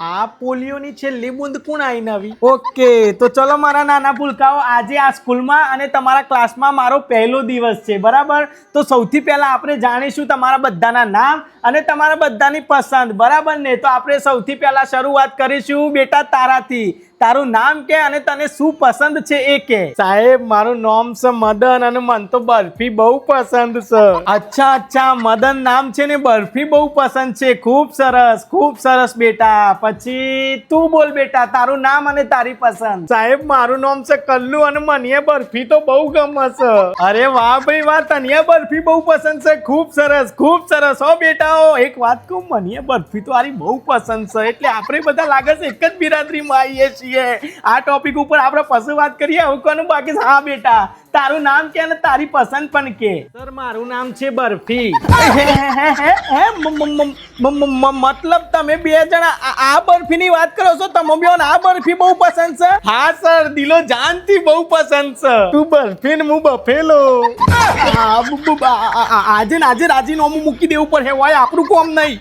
આ પોલિયોની છેલ્લી બુંદ કોણ આવી નવી ઓકે, તો ચલો મારા નાના ભૂલકાઓ, આજે આ સ્કૂલમાં અને તમારા ક્લાસમાં મારો પહેલો દિવસ છે, બરાબર? તો સૌથી પહેલા આપણે જાણીશું તમારા બધાના નામ અને તમારા બધાની પસંદ, બરાબર ને? તો આપણે સૌથી પહેલા શરૂઆત કરીશું બેટા તારાથી. તારું નામ કે અને તને શું પસંદ છે એ કે? સાહેબ મારું નામ છે મદન અને મને તો બરફી બહુ પસંદ છે. અચ્છા અચ્છા મદન નામ છે ને બરફી બહુ પસંદ છે. ખૂબ સરસ ખૂબ સરસ બેટા. પછી તું બોલ બેટા તારું નામ અને તારી પસંદ. સાહેબ મારું નામ છે કલ્લુ અને મને બરફી તો બહુ ગમે છે. અરે વાહ ભાઈ વાહ તને બરફી બહુ પસંદ છે. ખૂબ સરસ ખૂબ સરસ. હો બેટાઓ એક વાત કહું મને બરફી તો આરી બહુ પસંદ છે. એટલે આપણે બધા લાગે છે એક જ બિરાદરીમાં આવીએ છીએ. આ ટોપિક ઉપર આપણે પછી વાત કરીએ. કોનું બાકી? હા બેટા. તારું નામ કે અને તારી પસંદ પણ કે? સર મારું નામ છે બરફી. મતલબ તમે બે જણા આ- બરફીની વાત કરો છો? તમે બે આ બરફી બહુ પસંદ છે? હા સર દિલો જાનથી બહુ પસંદ છે. તું બરફી ને હું બફેલો આજે આજે રાજીનામું મૂકી દેવું પડે હોય આપણું કોમ નહીં.